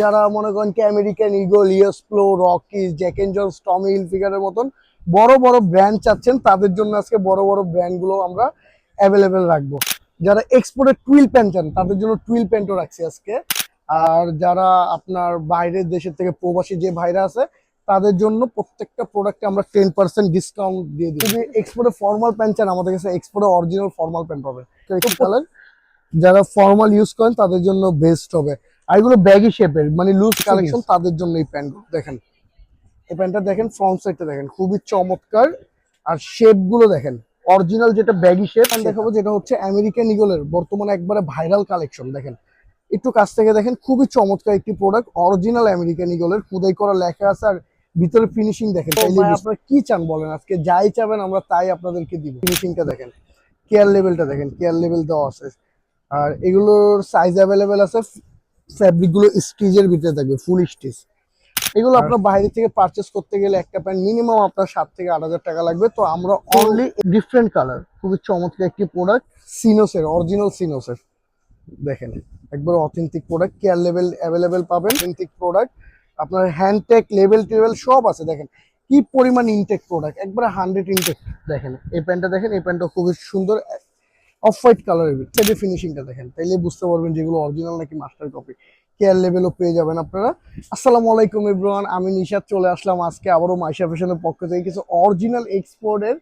যারা মনে করেন কি American Eagle US Polo Rockies Jack and Jones Tommy হিলফিগারের মতন বড় বড় ব্র্যান্ড চাচ্ছেন তাদের জন্য আজকে বড় বড় ব্র্যান্ডগুলো আমরা অ্যাভেলেবেল রাখব। যারা এক্সপোর্টের টুইল প্যান্ট চান তাদের জন্য টুইল প্যান্টও রাখছি আজকে। আর যারা আপনার বাইরের দেশের থেকে প্রবাসী যে ভাইরা আছে তাদের জন্য প্রত্যেকটা প্রোডাক্টে আমরা টেন পার্সেন্ট ডিসকাউন্ট দিয়ে দিই। যদি এক্সপোর্টে ফর্মাল প্যান্ট চান আমাদের কাছে এক্সপোর্টে অরিজিনাল ফর্মাল প্যান্ট পাবে কালার যারা ফর্মাল ইউজ করেন তাদের জন্য বেস্ট হবে। আর এগুলো ব্যাগি শেপের মানে লুজ কালেকশন তাদের জন্য এই প্যান্ট দেখেন এই প্যান্টটা দেখেন ফ্রন্ট সাইডটা দেখেন খুবই চমৎকার। আর শেপগুলো দেখেন অরিজিনাল যেটা ব্যাগি শেপ দেখাবো যেটা হচ্ছে আমেরিকান ইগলের বর্তমানে একবারে ভাইরাল কালেকশন দেখেন। একটু কাছ থেকে দেখেন খুবই চমৎকার একটি প্রোডাক্ট অরিজিনাল আমেরিকান ইগলের খুদাই করা লেখা আছে আর ভিতরে ফিনিশিং দেখেন আপনারা কি চান বলেন? আজকে যাই চাবেন আমরা তাই আপনাদেরকে দিব। ফিনিশিংটা দেখেন কেয়ার লেভেলটা দেখেন কেয়ার লেভেল দেওয়া আছে। আর এগুলোর সাইজ অ্যাভেলেবেল আছে ফ্যাব্রিকগুলো স্টিচের ভিতরে থাকবে ফুল স্টিচ এগুলো আপনার বাইরে থেকে পারচেস করতে গেলে একটা প্যান্ট মিনিমাম আপনার সাত থেকে আট হাজার টাকা লাগবে। তো আমরা অনলি ডিফারেন্ট কালার খুবই চমৎকার একটি প্রোডাক্ট সিনোসের অরিজিনাল সিনোসের দেখেন একবার অথেন্টিক প্রোডাক্ট কেয়ার লেভেল অ্যাভেলেবেল পাবেন অথেন্টিক প্রোডাক্ট আপনার হ্যান্ডটেক লেভেল টেবেল সব আছে দেখেন। কি পরিমাণ ইনটেক প্রোডাক্ট একবারে হান্ড্রেড ইনটেক দেখেন এই প্যান্টটা দেখেন এই প্যান্টটা খুবই সুন্দর অফ হোয়াইট কালারের সেটা ফিনিশিংটা দেখেন। তাইলে বুঝতে পারবেন যেগুলো অরিজিনাল নাকি মাস্টার কপি কেয়ার লেভেলও পেয়ে যাবেন আপনারা। আসসালামু আলাইকুম ইব্রান আমি নিশাদ চলে আসলাম আজকে আবারও মাইশা ফ্যাশনের পক্ষ থেকে। কিছু অরিজিনাল এক্সপোর্টের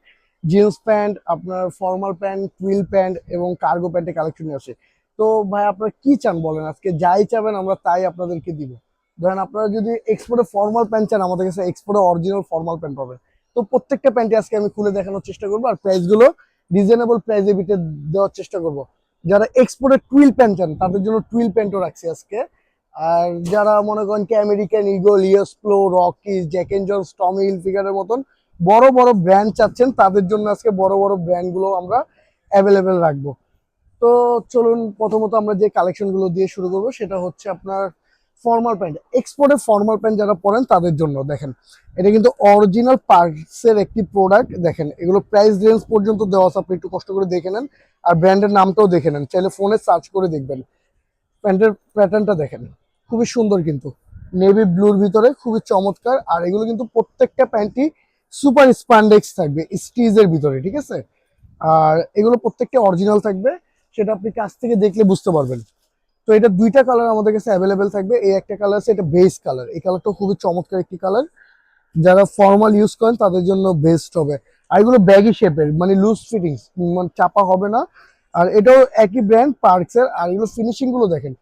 জিন্স প্যান্ট আপনার ফর্মাল প্যান্ট টুইল প্যান্ট এবং কার্গো প্যান্টের কালেকশন আছে তো ভাই, আপনারা কি চান বলেন? আজকে যাই চাবেন, আমরা তাই আপনাদেরকে দিব। ধরেন আপনারা যদি এক্সপোর্টে ফর্মাল প্যান্ট চান, আমাদের কাছে এক্সপোর্টে অরিজিনাল ফর্মাল প্যান্ট পাবেন। তো প্রত্যেকটা প্যান্টই আজকে আমি খুলে দেখানোর চেষ্টা করব, আর প্রাইসগুলো রিজনেবল প্রাইসে বিটে দেওয়ার চেষ্টা করব। যারা এক্সপোর্টে টুইল প্যান্ট চান, তাদের জন্য টুইল প্যান্টও রাখছি আজকে। আর যারা মনে করেন কি American Eagle US Polo Rockies Jack and Jones Tommy হিলফিগারের মতন বড় বড় ব্র্যান্ড চাচ্ছেন, তাদের জন্য আজকে বড় বড় ব্র্যান্ডগুলো আমরা অ্যাভেলেবেল রাখব। তো চলুন, প্রথমত আমরা যে কালেকশনগুলো দিয়ে শুরু করব, সেটা হচ্ছে আপনার ফর্মাল প্যান্ট এক্সপোর্টে ফর্মাল প্যান্ট যারা পরেন তাদের জন্য, দেখেন। এটা কিন্তু অরিজিনাল পার্টসের একটি প্রোডাক্ট দেখেন। এগুলো প্রাইস রেঞ্জ পর্যন্ত দেওয়া আছে, আপনি একটু কষ্ট করে দেখে নেন। আর ব্র্যান্ডের নামটাও দেখে নেন চাইলে ফোনে সার্চ করে দেখবেন। প্যান্টের প্যাটার্নটা দেখেন, খুবই সুন্দর কিন্তু। নেভি ব্লুর ভিতরে, খুবই চমৎকার। আর এগুলো কিন্তু প্রত্যেকটা প্যান্টই সুপার স্পান্ডেক্স থাকবে স্টিজের ভিতরে, ঠিক আছে? আর এগুলো প্রত্যেকটা অরিজিনাল থাকবে, সেটা আপনি কাছ থেকে দেখলে বুঝতে পারবেন। তো এটা দুইটা কালার আমাদের কাছে অ্যাভেলেবেল থাকবে। এই একটা কালার আছে এটা বেস কালার এই কালারটা খুবই চমৎকার একটি কালার যারা ফর্মাল ইউজ করেন, তাদের জন্য বেস্ট হবে। আর এগুলো ব্যাগি শেপের মানে লুজ ফিটিংস মানে চাপা হবে না। আর এটাও একই ব্র্যান্ড পার্কসের আর এগুলো ফিনিশিংগুলো দেখেন।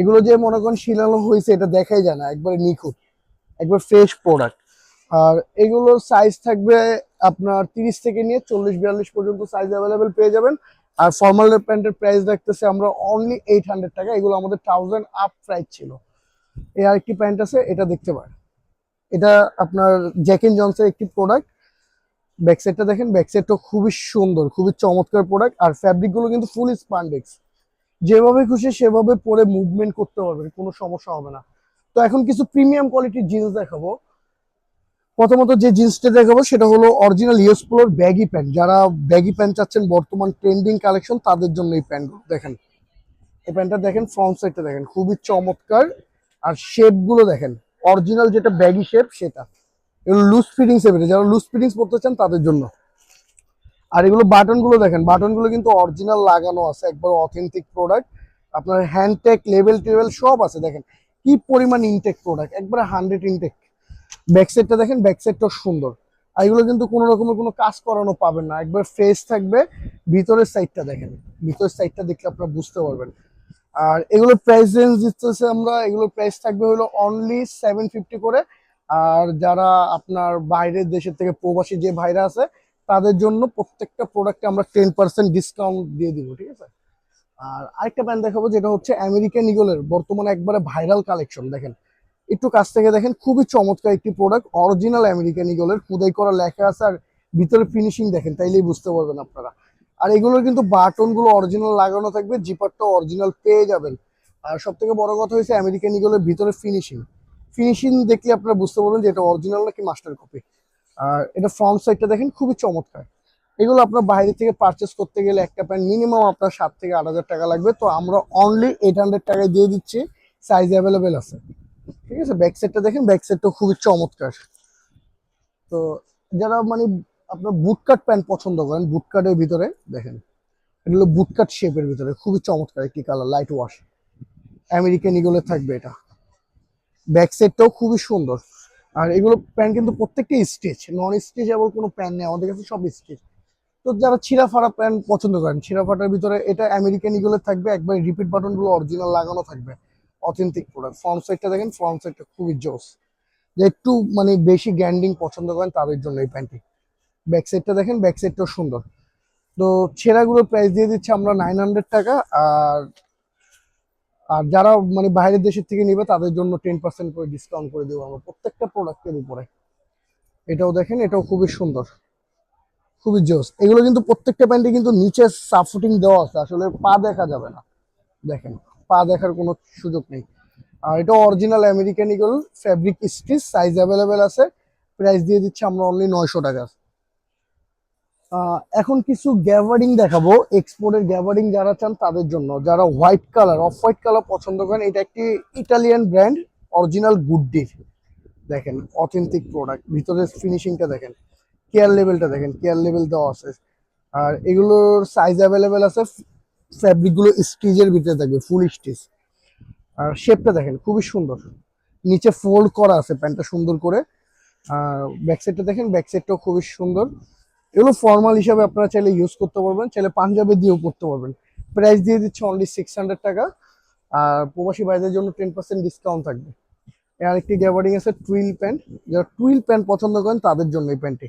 এগুলো যে মনে করেন শিলানো হয়েছে, এটা দেখাই যায় না। একবারে নিখুঁত, একবার ফ্রেশ প্রোডাক্ট আর এগুলোর সাইজ থাকবে আপনার তিরিশ থেকে নিয়ে চল্লিশ, বিয়াল্লিশ পর্যন্ত সাইজ অ্যাভেলেবেল পেয়ে যাবেন। আর ফর্মাল প্যান্টের প্রাইস দেখতেছে আমরা অনলি এইট হান্ড্রেড টাকা। এগুলো আমাদের থাউজেন্ড আপ প্রাইস ছিল। এই আরেকটি প্যান্ট আছে, এটা দেখতে পারেন। এটা আপনার জ্যাকেন জনসের একটি প্রোডাক্ট ব্যাক সাইডটা দেখেন ব্যাক সাইডটা খুবই সুন্দর, খুবই চমৎকার প্রোডাক্ট আর ফ্যাব্রিকগুলো কিন্তু ফুল স্পান্ডেক্স যেভাবে খুশি সেভাবে পরে মুভমেন্ট করতে পারবেন, কোনো সমস্যা হবে না। তো এখন কিছু প্রিমিয়াম কোয়ালিটির জিন্স দেখাবো। প্রথমত যে জিন্সটা দেখাবো, সেটা হলো অরিজিনাল ইউসপ্লোর ব্যাগি প্যান্ট যারা ব্যাগি প্যান্ট চাচ্ছেন, বর্তমান ট্রেন্ডিং কালেকশন তাদের জন্য এই প্যান্টগুলো দেখেন। এই প্যান্টটা দেখেন ফ্রন্ট সাইডটা দেখেন, খুবই চমৎকার। আর শেপগুলো দেখেন অরিজিনাল যেটা ব্যাগি শেপ সেটা। এগুলো লুজ ফিটিংস এর যারা লুজ ফিটিংস পড়তে চান, তাদের জন্য। আর এগুলো বাটনগুলো দেখেন বাটনগুলো কিন্তু অরিজিনাল লাগানো আছে, একবার অথেন্টিক প্রোডাক্ট আপনার হ্যান্ডটেক লেভেল টেবেল সব আছে, দেখেন। কি পরিমাণ ইনটেক প্রোডাক্ট একবারে হান্ড্রেড ইনটেক ব্যাক সাইডটা দেখেন ব্যাক সাইডটা সুন্দর। আর এগুলো কিন্তু কোনো রকমের কোনো কাজ করানো পাবেন না। একবার ফ্রেশ থাকবে, ভিতরের সাইডটা দেখেন। ভিতরের সাইডটা দেখলে আপনারা বুঝতে পারবেন। আর এগুলোর প্রাইস রেঞ্জ দিতেছে আমরা এগুলোর প্রাইস থাকবে হলো অনলি সেভেন ফিফটি করে। আর যারা আপনার বাইরের দেশের থেকে প্রবাসী যে ভাইরা আছে, তাদের জন্য প্রত্যেকটা প্রোডাক্টে আমরা টেন পার্সেন্ট ডিসকাউন্ট দিয়ে দিব, ঠিক আছে? আর আরেকটা প্যান্ট দেখাবো, যেটা হচ্ছে আমেরিকান ইগলের বর্তমানে একবারে ভাইরাল কালেকশন দেখেন। একটু কাছ থেকে দেখেন, খুবই চমৎকার একটি প্রোডাক্ট অরিজিনাল আমেরিকান ইগলের খুদাই করা লেখা আছে আর ভিতরে ফিনিশিং দেখেন, তাইলেই বুঝতে পারবেন আপনারা। আর এগুলোর কিন্তু বাটনগুলো অরিজিনাল লাগানো থাকবে জিপারটা অরিজিনাল পেয়ে যাবেন। আর সব থেকে বড় কথা হয়েছে আমেরিকান ইগলের ভিতরে ফিনিশিং ফিনিশিং দেখলে আপনারা বুঝতে পারবেন যে এটা অরিজিনাল নাকি মাস্টার কপি আর এটা ফ্রন্ট সাইডটা দেখেন, খুবই চমৎকার। এগুলো আপনার বাইরে থেকে পারচেস করতে গেলে একটা প্যান্ট মিনিমাম আপনার সাত থেকে আট হাজার টাকা লাগবে। তো আমরা অনলি এইট হান্ড্রেড টাকায় দিয়ে দিচ্ছি সাইজ অ্যাভেলেবেল আছে। ঠিক আছে ব্যাক সাইডটা দেখেন ব্যাক সাইডটা খুবই চমৎকার। তো যারা মানে আপনার বুটকাট প্যান্ট পছন্দ করেন বুটকাটের ভিতরে দেখেন, এটা হলো বুটকাট শেপের ভিতরে, খুবই চমৎকার একটি কালার লাইট ওয়াশ আমেরিকান ইগলের থাকবে এটা। ব্যাক সাইডটাও খুবই সুন্দর। আর এগুলো প্যান্ট কিন্তু প্রত্যেকটা স্টিচ নন স্টেচ স্টিচেবল কোনো প্যান্ট নেই, আমাদের কাছে সব স্টিচ তো যারা ছিঁড়া ফাড়া প্যান্ট পছন্দ করেন ছিঁড়া ফাটার ভিতরে এটা আমেরিকান ইগলের থাকবে, একবার রিপিট বাটনগুলো অরিজিনাল লাগানো থাকবে। অথেন্টিক প্রোডাক্ট ফ্রন্ট সাইডটা দেখেন ফ্রন্ট সাইডটা খুবই জোস। যে একটু মানে বেশি গ্যান্ডিং পছন্দ করেন, তাদের জন্য এই প্যান্টটি। ব্যাক সাইডটা দেখেন ব্যাক সাইডটাও সুন্দর। তো ছেঁড়াগুলোর প্রাইস দিয়ে দিচ্ছি আমরা নাইন হান্ড্রেড টাকা, আর আর যারা মানে বাইরের দেশের থেকে নিবে, তাদের জন্য টেন পার্সেন্ট করে ডিসকাউন্ট করে দেবো আমরা প্রত্যেকটা প্রোডাক্টের উপরে। এটাও দেখেন, এটাও খুবই সুন্দর। খুবই জোস। এগুলো কিন্তু প্রত্যেকটা প্যান্টে কিন্তু নিচে সাফুটিং দেওয়া আছে, আসলে পা দেখা যাবে না। দেখেন। পা দেখার কোনো সুযোগ নেই। আর এটা original American Eagle fabric stitch size available আছে। প্রাইস দিয়ে দিচ্ছি আমরা অনলি নয়শো টাকা। এখন কিছু গ্যাভারিং দেখাবো। এক্সপোর্টের গ্যাভারিং যারা চান তাদের জন্য। যারা white colour off white colour পছন্দ করেন, এটা একটি ইটালিয়ান ব্র্যান্ড অরিজিনাল গুডডির দেখেন অথেন্টিক প্রোডাক্ট ভিতরের ফিনিশিংটা দেখেন। কেয়ার লেভেলটা দেখেন কেয়ার লেভেল দেওয়া আছে। আর এগুলোর সাইজ অ্যাভেলেবেল আছে ফ্যাব্রিকগুলো স্টিচের ভিতরে থাকবে ফুল স্টিচ আর শেপটা দেখেন, খুবই সুন্দর। নিচে ফোল্ড করা আছে প্যান্টটা সুন্দর করে। আর ব্যাক সাইডটা দেখেন ব্যাক সাইডটাও খুবই সুন্দর। এগুলো ফর্মাল হিসাবে আপনারা চাইলে ইউজ করতে পারবেন, চাইলে পাঞ্জাবে দিয়েও পড়তে পারবেন। প্রাইস দিয়ে দিচ্ছে অনলি সিক্স হান্ড্রেড টাকা। আর প্রবাসী ভাইদের জন্য টেন পার্সেন্ট ডিসকাউন্ট থাকবে। এর আরেকটি গ্যাবার্ডিং আছে টুইল প্যান্ট যারা টুইল প্যান্ট পছন্দ করেন, তাদের জন্য এই প্যান্টটি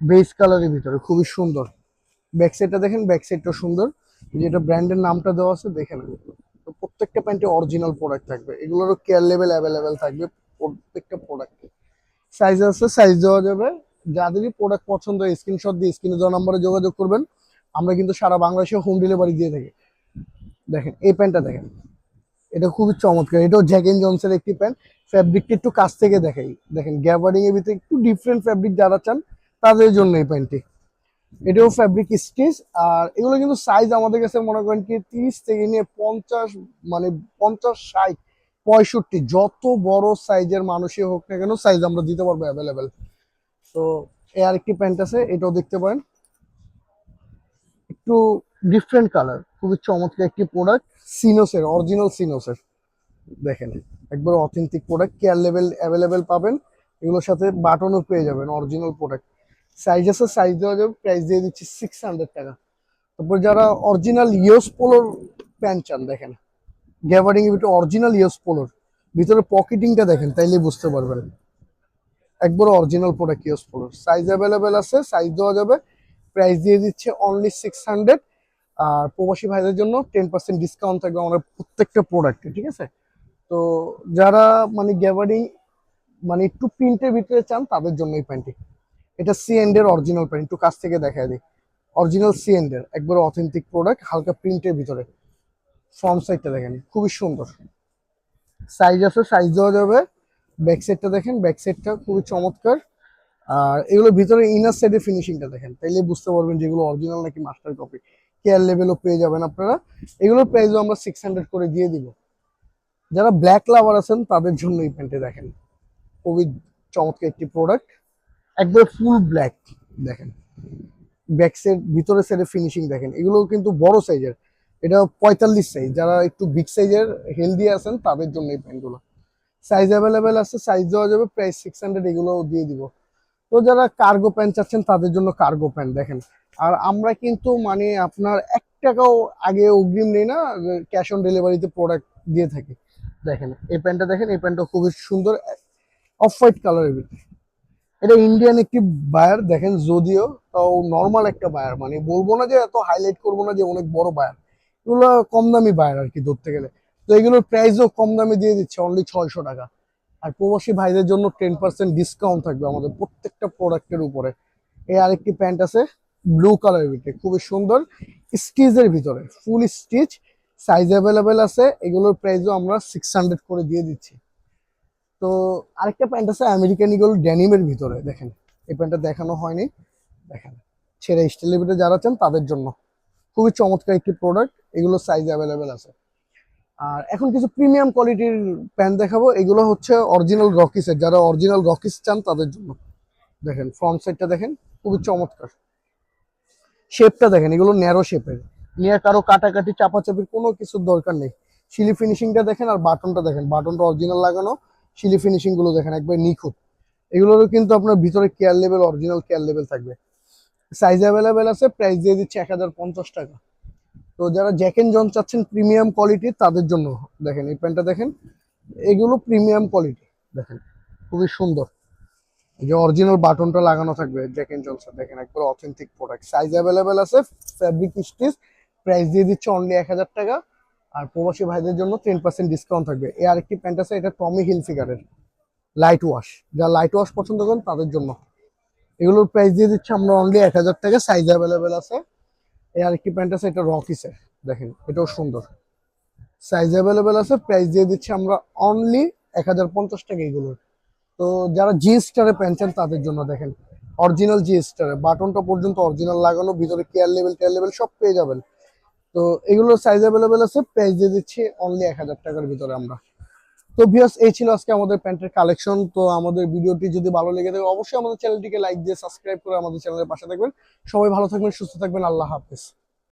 বেস কালারের ভিতরে, খুবই সুন্দর। ব্যাক সাইডটা দেখেন ব্যাক সাইডটা সুন্দর। যেটা ব্র্যান্ডের নামটা দেওয়া আছে, দেখে নেন। তো প্রত্যেকটা প্যান্টে অরিজিনাল প্রোডাক্ট থাকবে। এগুলোরও কেয়ার লেভেল অ্যাভেলেবেল থাকবে প্রত্যেকটা প্রোডাক্টে সাইজ আছে সাইজ দেওয়া যাবে। যাদেরই প্রোডাক্ট পছন্দ হয় স্ক্রিনশট দিয়ে স্ক্রিনে দেওয়া নাম্বারে যোগাযোগ করবেন। আমরা কিন্তু সারা বাংলাদেশে হোম ডেলিভারি দিয়ে থাকি। দেখেন, এই প্যান্টটা দেখেন। এটা খুবই চমৎকার। এটাও জ্যাকেন জনসের একটি প্যান্ট। ফ্যাব্রিকটা একটু কাছ থেকে দেখাই। দেখেন গ্যাবারিং এর ভিতরে একটু ডিফারেন্ট ফ্যাব্রিক যারা চান, তাদের জন্য এই প্যান্টটি। এটাও ফ্যাব্রিক স্টিচ আর এগুলো কিন্তু সাইজ আমাদের কাছে মনে করেন কি তিরিশ থেকে নিয়ে পঞ্চাশ মানে পঞ্চাশ, ষাট, পঁয়ষট্টি, যত বড় সাইজের মানুষই হোক না কেন সাইজ আমরা দিতে পারব অ্যাভেলেবেল তো এ আরেকটি প্যান্ট আছে, এটাও দেখতে পারেন। একটু ডিফারেন্ট কালার খুবই চমৎকার একটি প্রোডাক্ট সিনোসের অরিজিনাল সিনোসের দেখেন, একবার অথেন্টিক প্রোডাক্ট কেয়ার লেভেল অ্যাভেলেবেল পাবেন। এগুলোর সাথে বাটনও পেয়ে যাবেন অরিজিনাল প্রোডাক্ট সাইজ আছে সাইজ দেওয়া যাবে প্রাইস দিয়ে দিচ্ছি সিক্স হান্ড্রেড টাকা। তারপর যারা অরিজিনাল ইয়োস পোলোর প্যান্ট চান, দেখেন। গ্যাভারিং এর অরিজিনাল ইয়োস পোলোর ভিতরে পকেটিংটা দেখেন তাইলে বুঝতে পারবেন। একবার অরিজিনাল প্রোডাক্ট ইউজ পোলোর সাইজ অ্যাভেলেবেল আছে সাইজ দেওয়া যাবে। প্রাইস দিয়ে দিচ্ছে অনলি সিক্স হান্ড্রেড আর প্রবাসী ভাইদের জন্য টেন পার্সেন্ট ডিসকাউন্ট থাকবে আমাদের প্রত্যেকটা প্রোডাক্টে ঠিক আছে? তো যারা মানে গ্যাভারিং মানে একটু প্রিন্টের ভিতরে চান, তাদের জন্য এই প্যান্টটি এটা সি এন্ডের অরিজিনাল প্যান্ট একটু কাছ থেকে দেখা দিই। অরিজিনাল সি এন্ডের একবার অথেন্টিক প্রোডাক্ট হালকা প্রিন্টের ভিতরে। ফ্রন্ট সাইডটা দেখেন, খুবই সুন্দর। সাইজ আছে সাইজ দেওয়া যাবে। ব্যাক সাইডটা দেখেন ব্যাক সাইডটা খুবই চমৎকার। আর এগুলোর ভিতরে ইনার সাইডের ফিনিশিংটা দেখেন। তাইলে বুঝতে পারবেন যেগুলো অরিজিনাল নাকি মাস্টার কপি কেয়ার লেভেলও পেয়ে যাবেন আপনারা। এগুলোর প্রাইসও আমরা সিক্স হান্ড্রেড করে দিয়ে দিব। যারা ব্ল্যাক লাভার আছেন, তাদের জন্য এই প্যান্টে দেখেন। খুবই চমৎকার একটি প্রোডাক্ট একবার ফুল ব্ল্যাক দেখেন। ব্যাক সাইড ভিতরে সাইডের ফিনিশিং দেখেন। এগুলো কিন্তু বড় সাইজের এটা পঁয়তাল্লিশ সাইজ যারা একটু বিগ সাইজের হেলদি আছেন, তাদের জন্য এই প্যান্টগুলো সাইজ অ্যাভেলেবেল আছে সাইজ দেওয়া যাবে প্রাইস সিক্স হান্ড্রেড এগুলো দিয়ে দিব। তো যারা কার্গো প্যান্ট চাচ্ছেন, তাদের জন্য কার্গো প্যান্ট দেখেন। আর আমরা কিন্তু মানে আপনার এক টাকাও আগে অগ্রিম নেই না ক্যাশ অন ডেলিভারিতে প্রোডাক্ট দিয়ে থাকি। দেখেন, এই প্যান্টটা দেখেন, এই প্যান্টটা খুবই সুন্দর অফ হোয়াইট কালারের ভিতরে এটা ইন্ডিয়ান একটি বায়ার দেখেন যদিও তাও নর্মাল একটা বায়ার মানে বলব না যে এত হাইলাইট করব না যে অনেক বড় বায়ার এগুলো কম দামি বায়ার আর কি ধরতে গেলে। তো এগুলোর প্রাইসও কম দামে দিয়ে দিচ্ছে অনলি ছয়শো টাকা। আর প্রবাসী ভাইদের জন্য টেন পার্সেন্ট ডিসকাউন্ট থাকবে আমাদের প্রত্যেকটা প্রোডাক্টের উপরে। এই আরেকটি প্যান্ট আছে ব্লু কালারের ভিতরে, খুবই সুন্দর। স্টিচের ভিতরে ফুল স্টিচ সাইজ অ্যাভেলেবেল আছে। এগুলোর প্রাইসও আমরা সিক্স হান্ড্রেড করে দিয়ে দিচ্ছি। তো আরেকটা প্যান্ট আছে আমেরিকান ইগল ড্যানিমের ভিতরে, দেখেন। এই প্যান্টটা দেখানো হয়নি, দেখেন। ছেড়ে স্টাইলের ভিতরে যারা চান তাদের জন্য। খুবই চমৎকার একটি প্রোডাক্ট এগুলো সাইজ অ্যাভেলেবেল আছে। আর এখন কিছু প্রিমিয়াম কোয়ালিটির প্যান্ট দেখাবো, এগুলো হচ্ছে অরিজিনাল রকিসের যারা অরিজিনাল রকিস চান, তাদের জন্য। দেখেন ফ্রন্ট সাইডটা দেখেন, খুবই চমৎকার। শেপটা দেখেন, এগুলো ন্যারো শেপের নিয়ে কারও কাটাকাটি, চাপাচাপির কোনো কিছুর দরকার নেই। শিলি ফিনিশিংটা দেখেন আর বাটনটা দেখেন। বাটনটা অরিজিনাল লাগানো শিলি ফিনিশিংগুলো দেখেন, একবার নিখুঁত। এগুলোরও কিন্তু আপনার ভিতরে care level original care level থাকবে। সাইজ অ্যাভেলেবেল আছে প্রাইস দিয়ে দিচ্ছে এক হাজার পঞ্চাশ টাকা। তো যারা জ্যাক এন্ড জন চাচ্ছেন প্রিমিয়াম কোয়ালিটির তাদের জন্য দেখেন, এই প্যান্টটা দেখেন, এগুলো প্রিমিয়াম কোয়ালিটি দেখেন, খুবই সুন্দর। যে অরিজিনাল বাটনটা লাগানো থাকবে জ্যাক এন্ড জনসন দেখেন, একবার অথেন্টিক প্রোডাক্ট সাইজ অ্যাভেলেবেল আছে ফ্যাব্রিক স্টিচ প্রাইস দিয়ে দিচ্ছে অনলি এক হাজার টাকা। আর প্রবাসী ভাইদের জন্য টেন পার্সেন্ট ডিসকাউন্ট থাকবে। এ আরেকটি প্যান্ট আছে, এটা টমি হিল ফিগারের লাইট ওয়াশ যারা লাইট ওয়াশ পছন্দ করেন, তাদের জন্য। এগুলোর প্রাইস দিয়ে দিচ্ছে আমরা অনলি এক হাজার টাকা। সাইজ অ্যাভেলেবেল আছে। এ আরেকটি প্যান্ট আছে, এটা রকিসের দেখেন, এটাও সুন্দর। সাইজ অ্যাভেলেবেল আছে প্রাইস দিয়ে দিচ্ছি আমরা অনলি এক হাজার পঞ্চাশ টাকা এগুলোর। তো যারা জি স্টারে প্যান্ট চান, তাদের জন্য দেখেন। অরিজিনাল জি স্টারে বাটনটা পর্যন্ত অরিজিনাল লাগানো, ভিতরে কেয়ার লেভেল টেয়ার লেভেল সব পেয়ে যাবেন। তো এগুলো সাইজ অ্যাভেলেবেল আছে প্রাইস দিয়ে দিচ্ছি অনলি এক হাজার টাকার ভিতরে আমরা। তো ভিয়াস এই ছিল আজকে আমাদের প্যান্টের কালেকশন তো আমাদের ভিডিওটি যদি ভালো লেগে থাকে, অবশ্যই আমাদের চ্যানেলটিকে লাইক দিয়ে সাবস্ক্রাইব করে আমাদের চ্যানেলের পাশে থাকবেন। সবাই ভালো থাকবেন, সুস্থ থাকবেন, আল্লাহ হাফেজ।